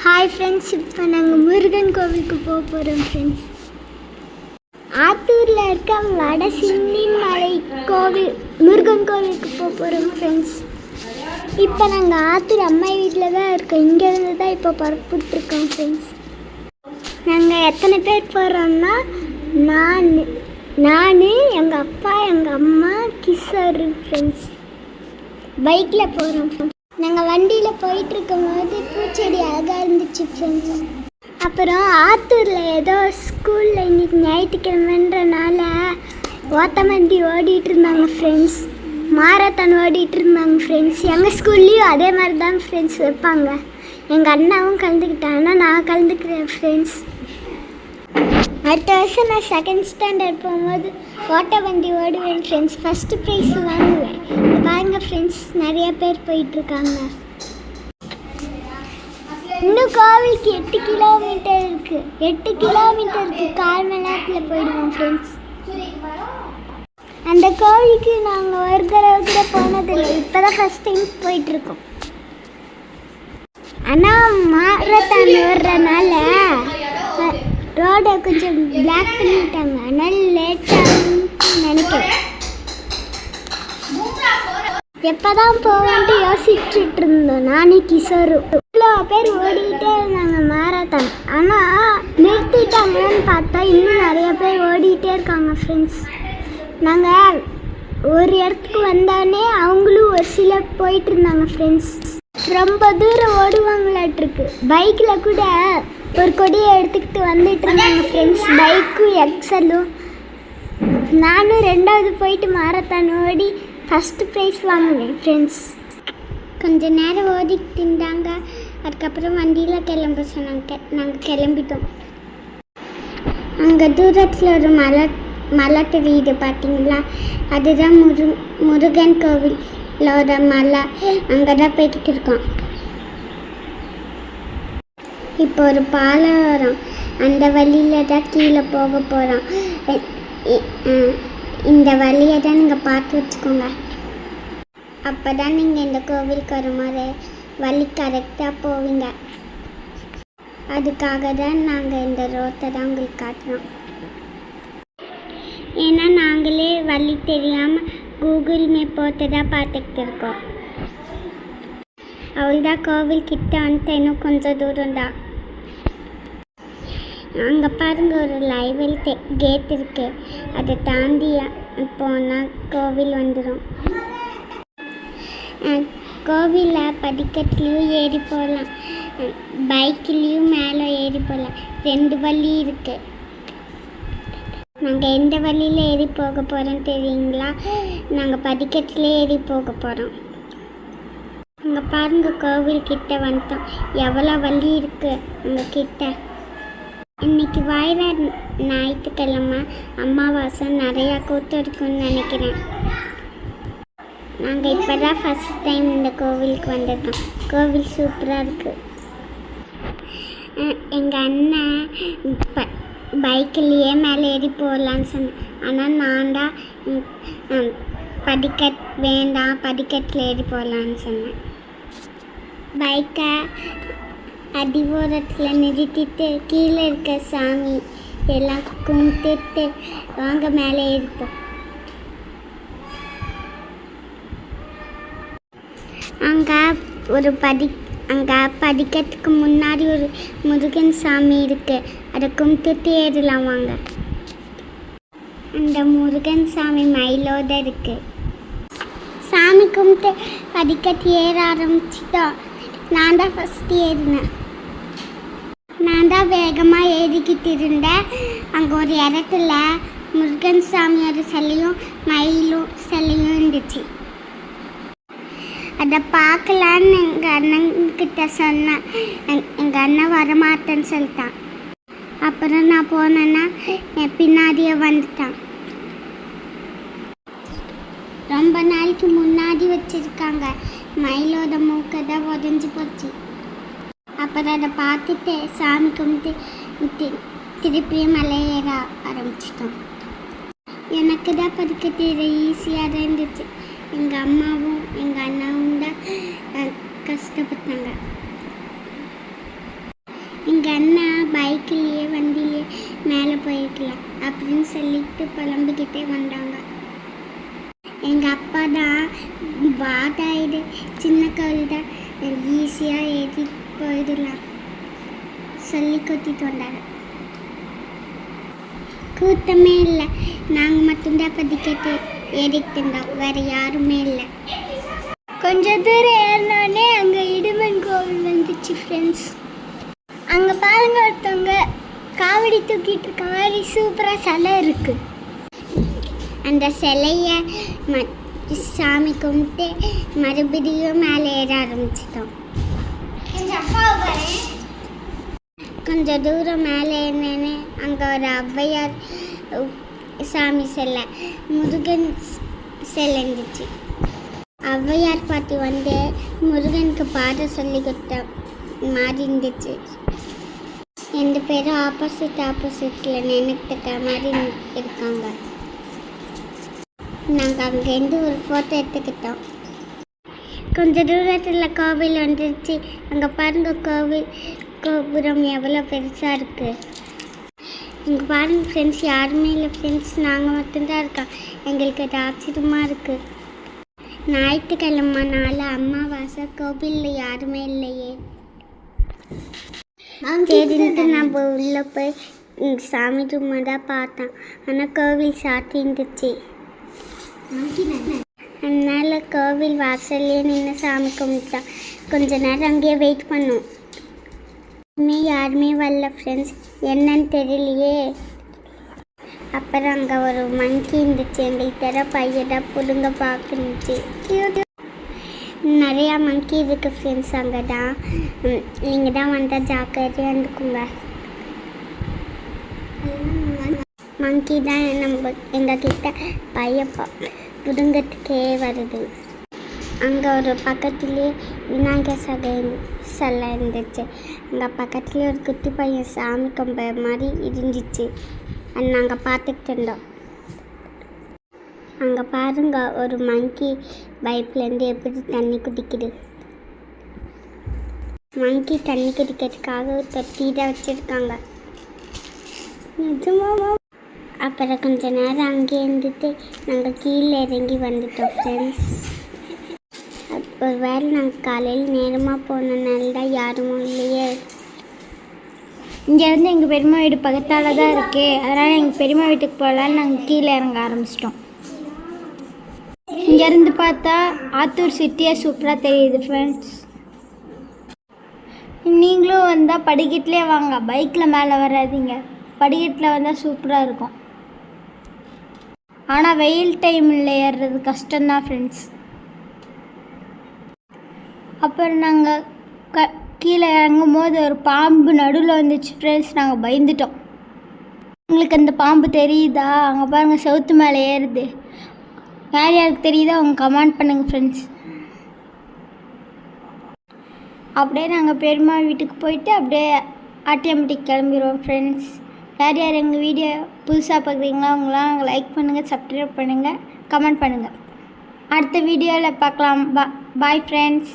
Hi friends இப்போ நாங்கள் முருகன் கோவிலுக்கு போக போகிறோம் ஃப்ரெண்ட்ஸ் ஆத்தூரில் இருக்க வட சின்னின் மலை கோவில் முருகன் கோவிலுக்கு போக போகிறோம் ஃப்ரெண்ட்ஸ் இப்போ நாங்கள் ஆத்தூர் அம்மா வீட்டில் தான் இருக்கோம். இங்கேருந்து தான் இப்போ பரப்பிட்டுருக்கோம் ஃப்ரெண்ட்ஸ் நாங்கள் எத்தனை பேர் போகிறோம்னா நான் நான் எங்கள் அப்பா எங்கள் அம்மா கிஷோர் ஃப்ரெண்ட்ஸ் பைக்கில் போகிறோம் நாங்கள் வண்டியில் போயிட்டுருக்கும் போது பூச்செடி அழகாக இருந்துச்சு ஃப்ரெண்ட்ஸ் அப்புறம் ஆத்தூரில் ஏதோ ஸ்கூலில் இன்னைக்கு ஞாயிற்றுக்கிழமைன்றனால ஓத்தமந்தி ஓடிட்டு இருந்தாங்க ஃப்ரெண்ட்ஸ் மாரத்தான் ஓடிட்டு இருந்தாங்க ஃப்ரெண்ட்ஸ் எங்கள் ஸ்கூல்லேயும் அதே மாதிரி தான் ஃப்ரெண்ட்ஸ் வைப்பாங்க. எங்கள் அண்ணாவும் கலந்துக்கிட்டாங்க நான் கலந்துக்கிறேன் ஃப்ரெண்ட்ஸ் அடுத்த வருஷம் நான் செகண்ட் ஸ்டாண்டர்ட் போகும்போது ஓட்ட வண்டி ஓடுவேன் ஃப்ரெண்ட்ஸ் ஃபஸ்ட்டு ப்ரைஸ் வாங்குவேன். இங்க பாருங்க ஃப்ரெண்ட்ஸ் நிறைய பேர் போயிட்டுருக்காங்க. இன்னும் கோவிலுக்கு எட்டு கிலோமீட்டர் இருக்குது எட்டு கிலோமீட்டருக்கு கால் மணி நேரத்தில் போயிடுவோம் ஃப்ரெண்ட்ஸ் அந்த கோவிலுக்கு நாங்கள் ஒரு தடவை கூட போனதில்லை. இப்போ தான் ஃபஸ்ட் டைம் போயிட்டுருக்கோம். ஆனால் மாரத்தான் ஓடுறனால ரோடை கொஞ்சம் பிளாக் பண்ணிட்டாங்க. அதனால லேட்டாகும்னு நினைக்கிறேன். எப்போதான் போவான்ட்டு யோசிச்சுட்டு இருந்தோம் நானே கிஷோரும் இவ்வளோ பேர் ஓடிக்கிட்டே இருந்தாங்க மாரத்தான் ஆனால் நிறுத்திட்டாங்கன்னு பார்த்தா இன்னும் நிறைய பேர் ஓடிக்கிட்டே இருக்காங்க ஃப்ரெண்ட்ஸ் நாங்கள் ஒரு இடத்துக்கு வந்தோடனே அவங்களும் ஒரு சிலர் போயிட்டு இருந்தாங்க ஃப்ரெண்ட்ஸ் ரொம்ப தூரம் ஓடுவாங்களாட்டிருக்கு பைக்கில் கூட ஒரு கொடியை எடுத்துக்கிட்டு வந்துட்டு இருந்தாங்க ஃப்ரெண்ட்ஸ் பைக்கும் எக்ஸலும் நானும் ரெண்டாவது போயிட்டு மாரத்தான் ஓடி ஃபஸ்ட்டு ப்ரைஸ் வாங்குவேன் ஃப்ரெண்ட்ஸ் கொஞ்ச நேரம் ஓடிக்கிட்டு இருந்தாங்க. அதுக்கப்புறம் வண்டியில் கிளம்ப சொன்னாங்க. நாங்கள் கிளம்பிட்டோம். அங்கே தூரத்தில் ஒரு மலை மலை தெரியுது பார்த்தீங்களா அதுதான் முரு முருகன் கோவிலோட மலை. அங்கே தான் போய்கிட்டு இருக்கோம். இப்போ ஒரு பாலம் வரும். அந்த வழியில் தான் கீழே போக போகிறோம் இந்த வழியை தான் நீங்கள் பார்த்து வச்சுக்கோங்க. அப்போ தான் நீங்கள் இந்த கோவிலுக்கு வரும்போது வழி கரெக்டாக போவீங்க. அதுக்காக தான் நாங்கள் இந்த ரோட்டை தான் உங்களுக்கு காட்டுறோம். ஏன்னா நாங்களே வழி தெரியாமல் கூகுள் மேப் போட்டு தான் பார்த்துக்கிட்டு இருக்கோம். அவள்தான் கோவில் கிட்ட வந்துட்டு இன்னும் கொஞ்சம் தூரம் தான். அங்கே பாருங்க ஒரு லைவல் கேட் இருக்கு. அதை தாண்டி போனால் கோவில் வந்துடும் கோவிலில் படிக்கட்டுலேயும் ஏறி போகலாம் பைக்லேயும் மேலே ஏறி போகலாம் ரெண்டு வழி இருக்குது நாங்கள் எந்த வழியில் ஏறி போக போகிறோம் தெரியுங்களா? நாங்கள் படிக்கட்டில் ஏறி போக போகிறோம் அங்கே பாருங்கள் கோவில் கிட்ட வந்துட்டோம். எவ்வளோ வழி இருக்குது அங்கே கிட்ட? இன்னைக்கு வாயில ஞாயிற்றுக்கிழமை அமாவாசை நிறையா கூட்டம் இருக்குன்னு நினைக்கிறேன். நாங்கள் இப்போ தான் ஃபஸ்ட் டைம் இந்த கோவிலுக்கு வந்திருக்கோம். கோவில் சூப்பராக இருக்குது எங்கள் அண்ணன் ப பைக்கிலேயே மேலே ஏறி போகலான்னு சொன்னேன். ஆனால் நான் தான் படிக்கட் வேண்டாம் படிக்கட்டில் ஏறி போகலான்னு சொன்னேன். பைக்கை அடிவோரத்தில் நிறுத்திட்டு கீழே இருக்க சாமி எல்லாம் கும்பிட்டுட்டு வாங்க மேலே ஏறிப்போம். அங்கே ஒரு படி அங்கே படிக்கிறதுக்கு முன்னாடி ஒரு முருகன் சாமி இருக்கு. அதை கும்பிட்டுட்டு ஏறலாம் வாங்க. அந்த முருகன் சாமி மயிலோட இருக்கு. சாமி கும்பிட்டு படிக்கட்டு ஏற ஆரம்பிச்சிட்டோம். நான் தான் ஃபஸ்ட்டு ஏறினேன். நான் தான் வேகமாக ஏறிக்கிட்டு இருந்தேன் அங்கே ஒரு இடத்துல முருகன் சாமியோட சிலையும் மயிலும் சிலையும் இருந்துச்சு. அதை பார்க்கலான்னு எங்கள் அண்ணன்கிட்ட சொன்னேன். எங்கள் அண்ணன் வரமாட்டேன்னு சொல்லிட்டான். அப்புறம் நான் போனேன்னா என் பின்னாடியே வந்துட்டான். ரொம்ப நாளைக்கு முன்னாடி வச்சிருக்காங்க. மயிலோட மூக்கை தான் உதஞ்சி போச்சு. அப்புறம் அதை பார்த்துட்டு சாமி கும்பிட்டு திருப்பியும் மலையேற ஆரம்பிச்சிட்டோம். எனக்கு தான் படுக்க தெரிய ஈஸியாக தான் இருந்துச்சு. எங்கள் அம்மாவும் எங்கள் அண்ணாவும் தான் கஷ்டப்பட்டாங்க. எங்கள் அண்ணா பைக்கிலேயே வண்டிலேயே மேலே போயிருக்கலாம் அப்படின்னு சொல்லிட்டு புலம்பிக்கிட்டே வந்தாங்க. எங்கள் அப்பா தான் வாதாயிடு சின்ன கல் தான் ஈஸியாக ஏறி போயிடலாம் சொல்லி கூட்டிட்டு வந்தாங்க. கூட்டமே இல்லை. நாங்கள் மட்டும்தான் படிக்கட்டு ஏறிட்டு இருந்தோம். வேறு யாருமே இல்லை. கொஞ்சம் தூரம் ஏறினோடனே அங்கே இடுமன் கோவில் வந்துச்சு ஃப்ரெண்ட்ஸ் அங்கே பாருங்க ஒருத்தவங்க காவடி தூக்கிட்டு இருக்க மாதிரி சூப்பராக சிலை இருக்குது அந்த சிலையை ம சாமி கும்பிட்டு மறுபடியும் மேலே ஏற ஆரம்பிச்சிட்டோம். கொஞ்சம் தூரம் மேலே இருந்தேனே அங்கே ஒரு ஔவையார் சாமி செல்ல முருகன் ஸ்- இருந்துச்சு ஔவையார் பாட்டி வந்து முருகனுக்கு பாட சொல்லி கொடுத்த மாதிரி இருந்துச்சு. ரெண்டு பேரும் ஆப்போசிட் ஆப்போசிட்டில் நினைக்கிற மாதிரி இருக்காங்க. நாங்கள் அங்கேருந்து ஒரு ஃபோட்டோ எடுத்துக்கிட்டோம். கொஞ்சம் தூரத்தில் கோவில் வந்துருச்சு. அங்கே பாருங்கள் கோவில். கோபுரம் எவ்வளோ பெருசாக இருக்குது இங்கே பாருங்க ஃப்ரெண்ட்ஸ் யாருமே இல்லை. ஃப்ரெண்ட்ஸ் நாங்கள் மட்டும்தான் இருக்கோம். எங்களுக்கு அது ஆச்சரியமாக இருக்குது ஞாயிற்றுக்கிழமை நாள் அமாவாசை. கோவிலில் யாருமே இல்லையே. சரின்ட்டு நம்ம உள்ளே போய் சாமி ரூமை தான் பார்த்தோம். ஆனால் கோவில் சாத்தி இருந்துச்சு அதனால கோவில் வாசல்லையே நின்று சாமி கும்பிட்டோம். கொஞ்ச நேரம் அங்கேயே வெயிட் பண்ணோம். இனிமே யாருமே வரல ஃப்ரெண்ட்ஸ் என்னன்னு தெரியலையே. அப்புறம் அங்கே ஒரு மங்கி இருந்துச்சு எங்களுக்கு தர பையடா பிடுங்க பார்க்குனுச்சு நிறையா மங்கி இருக்கு ஃப்ரெண்ட்ஸ் அங்கே தான் நீங்கள் தான் வந்தால் ஜாக்கிரதையாக இருந்துக்குங்க. மங்கி தான் நம்ம எங்ககிட்ட பையன் புடுங்கிறதுக்கே வருது. அங்கே ஒரு பக்கத்துலேயே விநாயகர் சகை சிலை இருந்துச்சு. அங்கே பக்கத்துலேயே ஒரு குட்டி பையன் சாமி கொம்ப மாதிரி இருந்துச்சு. அது நாங்கள் பார்த்துக்கிட்டு இருந்தோம். அங்கே பாருங்க ஒரு மங்கி பைப்லேருந்து எப்படி தண்ணி குடிக்குது. மங்கி தண்ணி குடிக்கிறதுக்காக ஒரு தொட்டி தான் வச்சுருக்காங்க. நிஜமாவா? அப்புறம் கொஞ்ச நேரம் அங்கே இருந்துட்டு நாங்கள் கீழே இறங்கி வந்துட்டோம் ஃப்ரெண்ட்ஸ் ஒரு வேளை நாங்கள் காலையில் நேரமாக போனனால தான் யாரும் இல்லையே. இங்கேருந்து எங்கள் பெரியம்மா வீடு பக்கத்தால் தான் இருக்குது அதனால் எங்கள் பெரியம்மா வீட்டுக்கு போகலான்னு நாங்கள் கீழே இறங்க ஆரம்பிச்சிட்டோம். இங்கேருந்து பார்த்தா ஆத்தூர் சிட்டியே சூப்பராக தெரியுது ஃப்ரெண்ட்ஸ் நீங்களும் வந்தால் படிக்கட்டிலே வாங்க. பைக்கில் மேலே வராதீங்க. படிக்கட்டில் வந்தால் சூப்பராக இருக்கும். ஆனால் வெயில் டைமில் ஏறுறது கஷ்டம்தான் ஃப்ரெண்ட்ஸ் அப்புறம் நாங்கள் க கீழே இறங்கும் போது ஒரு பாம்பு நடுவில் வந்துச்சு ஃப்ரெண்ட்ஸ் நாங்கள் பயந்துட்டோம். உங்களுக்கு அந்த பாம்பு தெரியுதா? அங்கே பாருங்கள் செவுத்து மேலே ஏறுது. யார் யாருக்கு தெரியுதோ அவங்க கமெண்ட் பண்ணுங்கள் ஃப்ரெண்ட்ஸ் அப்படியே நாங்கள் பெருமா வீட்டுக்கு போயிட்டு அப்படியே ஆட்டோமேட்டிக் கிளம்பிடுவோம் ஃப்ரெண்ட்ஸ் யார் யார் எங்கள் வீடியோ புதுசாக பார்க்குறீங்களா அவங்களாம் லைக் பண்ணுங்கள் சப்ஸ்கிரைப் பண்ணுங்கள் கமெண்ட் பண்ணுங்கள் அடுத்த வீடியோவில் பார்க்கலாம். பா பாய் ஃப்ரெண்ட்ஸ்